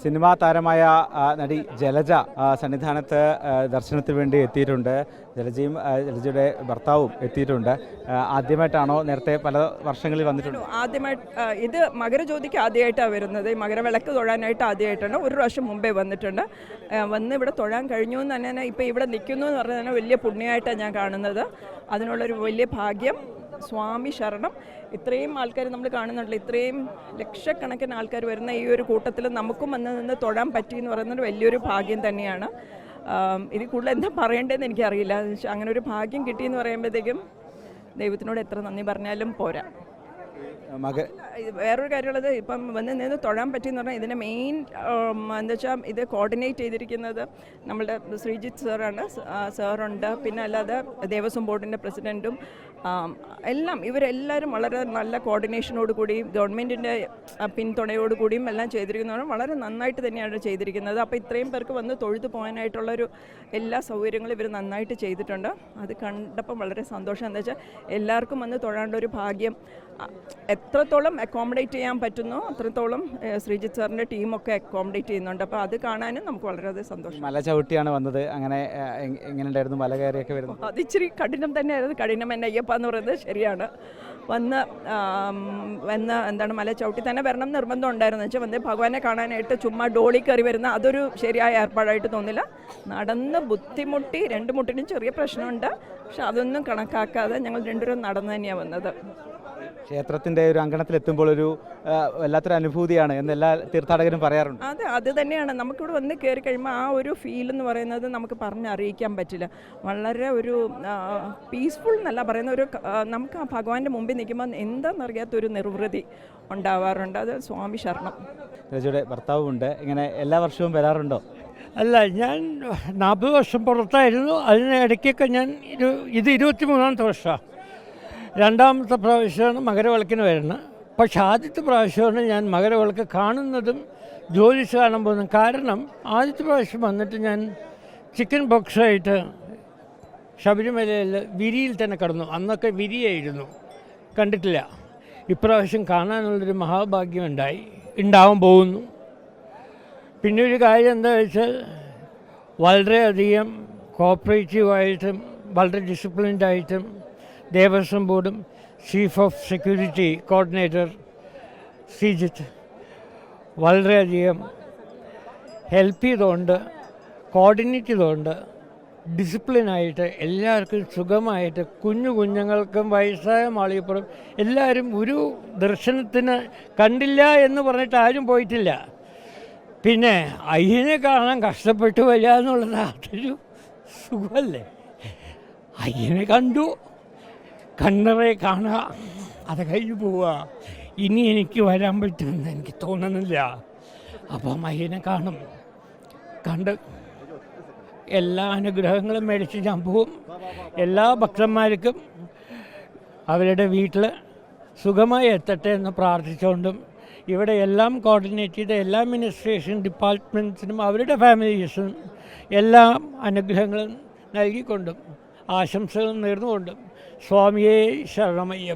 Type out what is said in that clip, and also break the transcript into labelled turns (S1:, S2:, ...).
S1: Cinema താരമായ നടി ജലജ സന്നിധാനത്ത് ദർശനത്തിന് വേണ്ടി എത്തിയിട്ടുണ്ട്. ജലജയും ജലജയുടെ ഭർത്താവും എത്തിയിട്ടുണ്ട്. ആദ്യമായിട്ടാണോ നേരത്തെ പല വർഷങ്ങളിൽ വന്നിട്ടുണ്ട്?
S2: ആദ്യമായിട്ട് ഇത് മകരജ്യോതിക്ക് ആദ്യമായിട്ടാണ് വരുന്നത്. മകരവിളക്ക് തൊഴാനായിട്ട് ആദ്യമായിട്ടാണ്. ഒരു പ്രാവശ്യം മുമ്പേ വന്നിട്ടുണ്ട്. വന്ന് ഇവിടെ തൊഴാൻ കഴിഞ്ഞു എന്ന് തന്നെ ഇപ്പോൾ ഇവിടെ നിൽക്കുന്നു എന്ന് പറഞ്ഞാൽ വലിയ പുണ്യമായിട്ടാണ് ഞാൻ കാണുന്നത്. അതിനുള്ളൊരു വലിയ ഭാഗ്യം സ്വാമി ശരണം. ഇത്രയും ആൾക്കാർ നമ്മൾ കാണുന്നുണ്ടല്ലോ ഇത്രയും ലക്ഷക്കണക്കിന് ആൾക്കാർ വരുന്ന ഈ ഒരു കൂട്ടത്തിൽ നമുക്കും വന്ന് നിന്ന് തൊഴാൻ പറ്റി എന്ന് പറയുന്നത് വലിയൊരു ഭാഗ്യം തന്നെയാണ്. ഇത് കൂടുതൽ എന്താ പറയേണ്ടതെന്ന് എനിക്കറിയില്ല. അങ്ങനെ ഒരു ഭാഗ്യം കിട്ടിയെന്ന് പറയുമ്പോഴത്തേക്കും ദൈവത്തിനോട് എത്ര നന്ദി പറഞ്ഞാലും പോരാ.
S1: മക
S2: വേറൊരു കാര്യമുള്ളത് ഇപ്പം വന്ന് നിന്ന് തൊഴാൻ പറ്റിയെന്ന് പറഞ്ഞാൽ ഇതിന്റെ മെയിൻ എന്താ വെച്ചാൽ ഇത് കോർഡിനേറ്റ് ചെയ്തിരിക്കുന്നത് നമ്മുടെ ശ്രീജിത്ത് സാറാണ് സാറുണ്ട് പിന്നെ അല്ലാതെ ദേവസ്വം ബോർഡിന്റെ പ്രസിഡന്റും എല്ലാം ഇവരെല്ലാവരും വളരെ നല്ല കോർഡിനേഷനോട് കൂടിയും ഗവൺമെന്റിന്റെ പിന്തുണയോട് കൂടിയും എല്ലാം ചെയ്തിരിക്കുന്നവരും വളരെ നന്നായിട്ട് തന്നെയാണ് ചെയ്തിരിക്കുന്നത്. അപ്പോൾ ഇത്രയും പേർക്ക് വന്ന് തൊഴുതു പോകാനായിട്ടുള്ളൊരു എല്ലാ സൗകര്യങ്ങളും ഇവർ നന്നായിട്ട് ചെയ്തിട്ടുണ്ട്. അത് കണ്ടപ്പം വളരെ സന്തോഷം. എന്താ വെച്ചാൽ എല്ലാവർക്കും വന്ന് ഒരു ഭാഗ്യം എത്രത്തോളം അക്കോമഡേറ്റ് ചെയ്യാൻ പറ്റുന്നോ അത്രത്തോളം ശ്രീജിത് ശ്രീജിത്ത് സാറിന്റെ ടീമൊക്കെ അക്കോമഡേറ്റ് ചെയ്യുന്നുണ്ട്. അപ്പോൾ അത് കാണാനും നമുക്ക് വളരെയധികം സന്തോഷം.
S1: മല ചവിട്ടിയാണ് വന്നത്. അങ്ങനെ എങ്ങനെ ഉണ്ടായിരുന്നു മല കയറിയൊക്കെ വരുന്നത്?
S2: അത് ഇച്ചിരി കഠിനം തന്നെയായിരുന്നു. കഠിനം എന്നെ അയ്യപ്പ എന്ന് പറയുന്നത് ശരിയാണ്. വന്ന് വന്ന് എന്താണ് മല ചവിട്ടി തന്നെ വരണം നിർബന്ധം ഉണ്ടായിരുന്നു. വെച്ചാൽ വന്ന് ഭഗവാനെ കാണാനായിട്ട് ചുമ്മാ ഡോളി കയറി വരുന്ന അതൊരു ശരിയായ ഏർപ്പാടായിട്ട് തോന്നില്ല. നടന്ന് ബുദ്ധിമുട്ടി രണ്ട് മുട്ടിനും ചെറിയ പ്രശ്നമുണ്ട്. പക്ഷെ അതൊന്നും കണക്കാക്കാതെ ഞങ്ങൾ രണ്ടുപേരും നടന്നു തന്നെയാണ് വന്നത്.
S1: ക്ഷേത്രത്തിന്റെ ഒരു അങ്കണത്തിൽ എത്തുമ്പോൾ ഒരു വല്ലാത്തൊരു അനുഭൂതിയാണ് എന്ന് എല്ലാ തീർത്ഥാടകരും പറയാറുണ്ട്.
S2: അതെ അത് തന്നെയാണ്. നമുക്കിവിടെ വന്ന് കയറി കഴിയുമ്പോൾ ആ ഒരു ഫീൽ എന്ന് പറയുന്നത് നമുക്ക് പറഞ്ഞറിയിക്കാൻ പറ്റില്ല. വളരെ ഒരു പീസ്ഫുൾ എന്നല്ല പറയുന്ന ഒരു നമുക്ക് ആ ഭഗവാന്റെ മുമ്പിൽ നിൽക്കുമ്പോൾ എന്താണെന്നറിയാത്തൊരു നിർവൃതി ഉണ്ടാവാറുണ്ട്. അത് സ്വാമി ശരണം.
S1: രജയുടെ ഭർത്താവും ഉണ്ട് ഇങ്ങനെ എല്ലാ വർഷവും വരാറുണ്ടോ?
S3: അല്ല ഞാൻ നാൽപ്പത് വർഷം പുറത്തായിരുന്നു. അതിന് ഇടയ്ക്കൊക്കെ ഞാൻ ഇത് ഇരുപത്തി മൂന്നാമത്തെ വർഷമാണ്. രണ്ടാമത്തെ പ്രാവശ്യമാണ് മകരവിളക്കിന് വരുന്നത്. പക്ഷെ ആദ്യത്തെ പ്രാവശ്യമാണ് ഞാൻ മകരവിളക്ക് കാണുന്നതും ജോലിസ് കാണാൻ പോകുന്നതും. കാരണം ആദ്യത്തെ പ്രാവശ്യം വന്നിട്ട് ഞാൻ ചിക്കൻ ബോക്സായിട്ട് ശബരിമലയിൽ വിരിയിൽ തന്നെ കടന്നു. അന്നൊക്കെ വിരിയായിരുന്നു. കണ്ടിട്ടില്ല. ഇപ്രാവശ്യം കാണാനുള്ളൊരു മഹാഭാഗ്യം ഉണ്ടായി. ഉണ്ടാവാൻ പോകുന്നു. പിന്നെ ഒരു കാര്യം എന്താ വെച്ചാൽ വളരെയധികം കോപ്പറേറ്റീവായിട്ടും വളരെ ഡിസിപ്ലിൻഡ് ആയിട്ടും ദേവസ്വം ബോർഡും chief of security coordinator Sreejith വളരെയധികം ഹെൽപ്പ് ചെയ്തുകൊണ്ട് കോർഡിനേറ്റ് ചെയ്തുകൊണ്ട് ഡിസിപ്ലിനായിട്ട് എല്ലാവർക്കും സുഖമായിട്ട് കുഞ്ഞു കുഞ്ഞുങ്ങൾക്കും വയസ്സായ മാളികപ്പുറം എല്ലാവരും ഒരു ദർശനത്തിന് കണ്ടില്ല എന്ന് പറഞ്ഞിട്ട് ആരും പോയിട്ടില്ല. പിന്നെ അയ്യനെ കാണാൻ കഷ്ടപ്പെട്ടു വരിക എന്നുള്ളത് അതൊരു സുഖമല്ലേ? അയ്യനെ കണ്ടു. കണ്ണറെ കാണുക. അത് കഴിഞ്ഞു പോവുക. ഇനി എനിക്ക് വരാൻ പറ്റുമെന്ന് എനിക്ക് തോന്നുന്നില്ല അപ്പം മഹീനെ കാണും. കണ്ട് എല്ലാ അനുഗ്രഹങ്ങളും മേടിച്ച് ഞാൻ പോവും. എല്ലാ ഭക്തന്മാർക്കും അവരുടെ വീട്ടിൽ സുഖമായി എത്തട്ടെ എന്ന് പ്രാർത്ഥിച്ചുകൊണ്ടും ഇവിടെ എല്ലാം കോർഡിനേറ്റ് ചെയ്ത എല്ലാ മിനിസ്ട്രേഷൻ ഡിപ്പാർട്ട്മെന്റ്സിനും അവരുടെ ഫാമിലീസിനും എല്ലാ അനുഗ്രഹങ്ങളും നൽകിക്കൊണ്ടും ആശംസകൾ നേർന്നുകൊണ്ടും سلامیه شرما یه